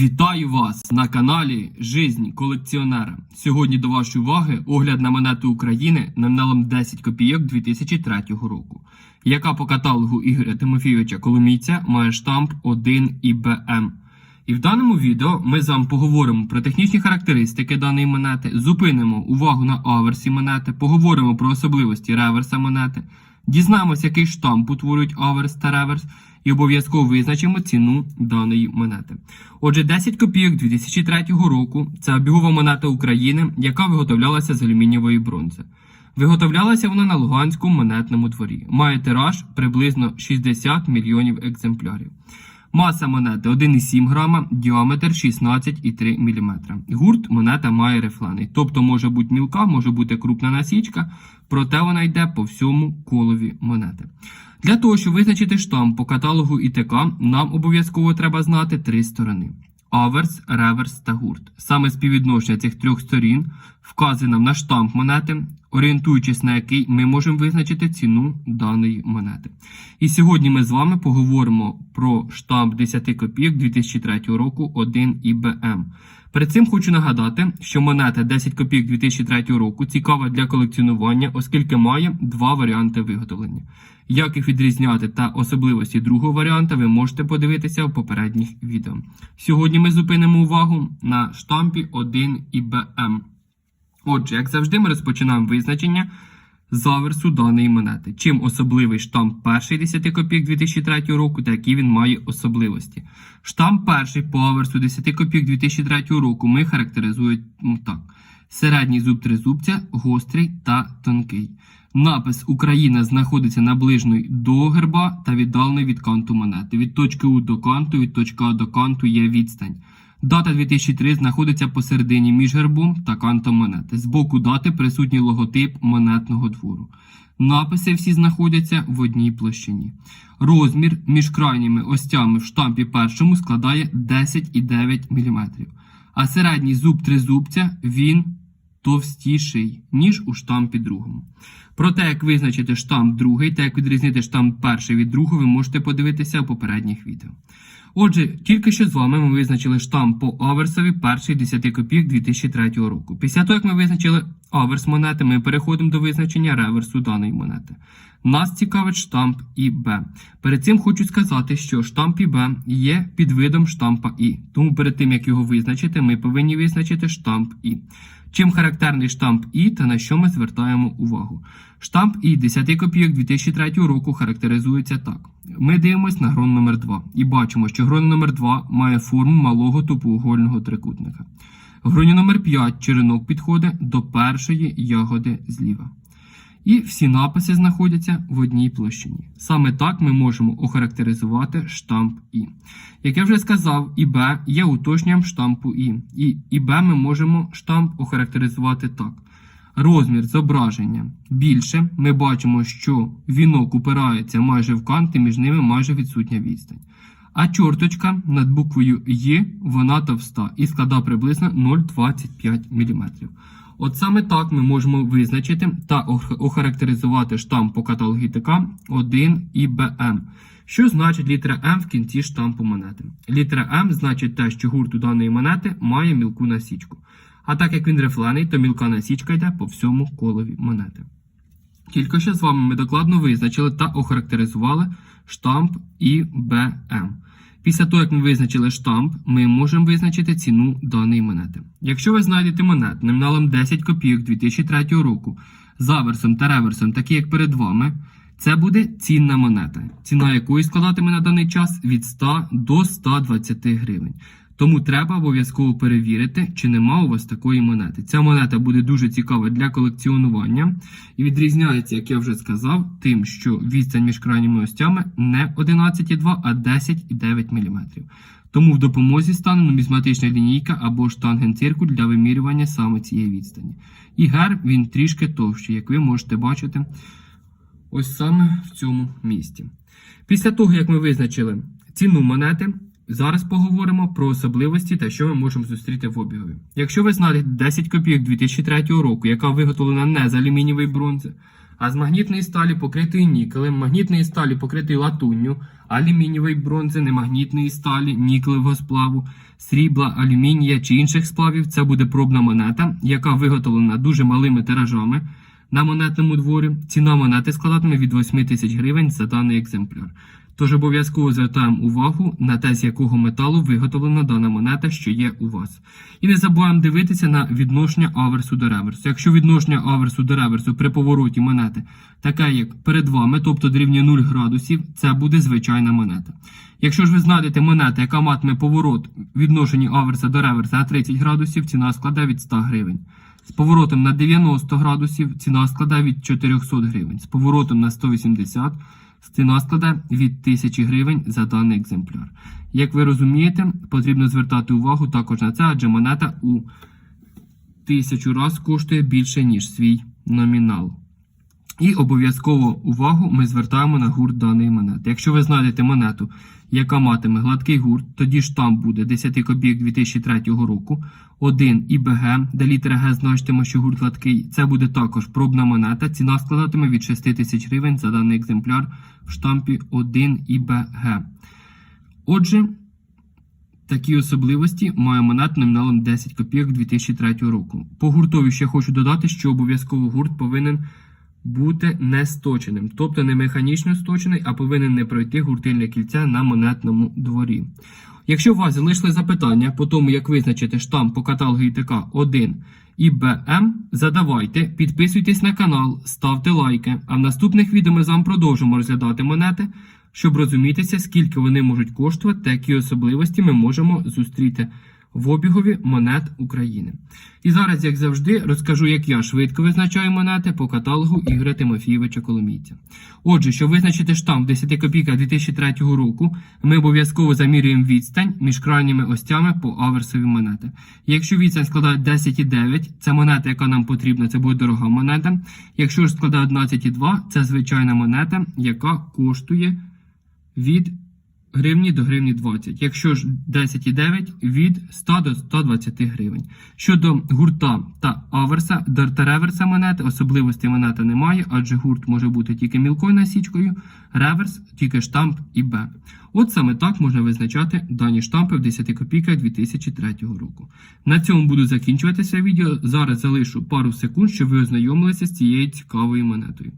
Вітаю вас на каналі Жизнь колекціонера. Сьогодні до вашої уваги огляд на монету України номіналом 10 копійок 2003 року, яка по каталогу Ігоря Тимофійовича Коломійця має штамп 1 ІБМ. І в даному відео ми з вами поговоримо про технічні характеристики даної монети, зупинимо увагу на аверсі монети, поговоримо про особливості реверса монети, дізнаємося, який штамп утворюють аверс та реверс, і обов'язково визначимо ціну даної монети. Отже, 10 копійок 2003 року це обігова монета України, яка виготовлялася з алюмінієвої бронзи. Виготовлялася вона на Луганському монетному дворі. Має тираж приблизно 60 мільйонів екземплярів. Маса монети 1,7 грама, діаметр 16,3 мм. Гурт монета має рифлений, тобто може бути мілка, може бути крупна насічка, проте вона йде по всьому колові монети. Для того, щоб визначити штамп по каталогу ІТК, нам обов'язково треба знати три сторони: аверс, реверс та гурт. Саме співвідношення цих трьох сторін вказує нам на штамп монети, орієнтуючись на який ми можемо визначити ціну даної монети. І сьогодні ми з вами поговоримо про штамп 10 копійок 2003 року 1 ІБМ. Перед цим хочу нагадати, що монета 10 копійок 2003 року цікава для колекціонування, оскільки має два варіанти виготовлення. Як їх відрізняти та особливості другого варіанта, ви можете подивитися в попередніх відео. Сьогодні ми зупинимо увагу на штампі 1 ІБМ. Отже, як завжди, ми розпочинаємо визначення заверсу даної монети. Чим особливий штамп перший 10 копійок 2003 року, та які він має особливості. Штамп перший по аверсу 10 копійок 2003 року ми характеризуємо так: середній зуб тризубця, гострий та тонкий. Напис Україна знаходиться наближною до герба та віддалений від канту монети. Від точки У до канту, від точки А до канту є відстань. Дата 2003 знаходиться посередині між гербом та кантом монети. З боку дати присутній логотип монетного двору. Написи всі знаходяться в одній площині. Розмір між крайніми остями в штампі першому складає 10,9 мм. А середній зуб тризубця він товстіший, ніж у штампі другому. Про те, як визначити штамп другий та як відрізнити штамп перший від другого, ви можете подивитися в попередніх відео. Отже, тільки що з вами ми визначили штамп по аверсові перший 10 копійок 2003 року. Після того, як ми визначили аверс монети, ми переходимо до визначення реверсу даної монети. Нас цікавить штамп ІБ. Перед цим хочу сказати, що штамп ІБ є підвидом штампа І. Тому перед тим, як його визначити, ми повинні визначити штамп І. Чим характерний штамп І та на що ми звертаємо увагу? Штамп І 10 копійок 2003 року характеризується так. Ми дивимося на грон номер 2 і бачимо, що грон номер 2 має форму малого тупоугольного трикутника. В гроні номер 5 черенок підходить до першої ягоди зліва. І всі написи знаходяться в одній площині. Саме так ми можемо охарактеризувати штамп І. Як я вже сказав, ІБ є уточненням штампу І. І ІБ ми можемо штамп охарактеризувати так. Розмір зображення більше. Ми бачимо, що вінок упирається майже в канти, між ними майже відсутня відстань. А чорточка над буквою Є вона товста і складає приблизно 0,25 мм. От саме так ми можемо визначити та охарактеризувати штамп по каталогу ТК 1 ІБМ. Що значить літера М в кінці штампу монети? Літера М значить те, що гурт у даної монети має мілку насічку. А так як він рифлений, то мілка насічка йде по всьому колові монети. Тільки що з вами ми докладно визначили та охарактеризували штамп ІБМ. Після того, як ми визначили штамп, ми можемо визначити ціну даної монети. Якщо ви знайдете монет номіналом 10 копійок 2003 року з аверсом та реверсом, такі як перед вами, це буде цінна монета, ціна якої складатиме на даний час від 100 до 120 гривень. Тому треба обов'язково перевірити, чи нема у вас такої монети. Ця монета буде дуже цікава для колекціонування і відрізняється, як я вже сказав, тим, що відстань між крайніми остями не 11,2, а 10,9 мм. Тому в допомозі стане нумізматична лінійка або штангенциркуль для вимірювання саме цієї відстані. І герб він трішки товщий, як ви можете бачити, ось саме в цьому місці. Після того, як ми визначили ціну монети, зараз поговоримо про особливості та що ми можемо зустріти в обігові. Якщо ви знали 10 копійок 2003 року, яка виготовлена не з алюмінієвої бронзи, а з магнітної сталі покритої нікелем, магнітної сталі покритої латунню, алюмінієвої бронзи, немагнітної сталі, нікелевого сплаву, срібла, алюмінія чи інших сплавів. Це буде пробна монета, яка виготовлена дуже малими тиражами на монетному дворі. Ціна монети складатиме від 8 тисяч гривень за даний екземпляр. Тож обов'язково звертаємо увагу на те, з якого металу виготовлена дана монета, що є у вас. І не забуваємо дивитися на відношення аверсу до реверсу. Якщо відношення аверсу до реверсу при повороті монети таке, як перед вами, тобто дорівнює 0 градусів, це буде звичайна монета. Якщо ж ви знайдете монету, яка матиме поворот відношенні аверса до реверса на 30 градусів, ціна складе від 100 гривень. З поворотом на 90 градусів ціна складе від 400 гривень. З поворотом на 180 ціна складе від 1000 гривень за даний екземпляр. Як ви розумієте, потрібно звертати увагу також на це, адже монета у тисячу раз коштує більше, ніж свій номінал. І обов'язково увагу ми звертаємо на гурт даної монети. Якщо ви знайдете монету, яка матиме гладкий гурт, тоді штамп буде 10 копійок 2003 року, 1 ІБГ, де літера Г значитиме, що гурт гладкий. Це буде також пробна монета. Ціна складатиме від 6 тисяч гривень за даний екземпляр в штампі 1 ІБГ. Отже, Такі особливості має монет номіналом 10 копійок 2003 року. По гуртові ще хочу додати, що обов'язково гурт повинен бути не сточеним, тобто не механічно сточений, а повинен не пройти гуртильне кільце на монетному дворі. Якщо у вас залишили запитання по тому, як визначити штамп по каталогу ІТК 1 і БМ, задавайте, підписуйтесь на канал, ставте лайки. А в наступних відео ми з вами продовжимо розглядати монети, щоб розумітися, скільки вони можуть коштувати та які особливості ми можемо зустріти в обігові монет України. І зараз, як завжди, розкажу, як я швидко визначаю монети по каталогу Ігоря Тимофійовича Коломійця. Отже, щоб визначити штамп 10 копійка 2003 року, ми обов'язково замірюємо відстань між крайніми остями по аверсові монети. Якщо відстань складає 10,9, це монета, яка нам потрібна, це буде дорога монета. Якщо ж складає 11,2, це звичайна монета, яка коштує від гривні до гривні 20. Якщо ж 10,9 від 100 до 120 гривень. Щодо гурта та аверса, та реверса монети, особливості монети немає, адже гурт може бути тільки мілкою насічкою, реверс тільки штамп і Б. От саме так можна визначати дані штампи в 10 копійках 2003 року. На цьому буду закінчувати це відео. Зараз залишу пару секунд, щоб ви ознайомилися з цією цікавою монетою.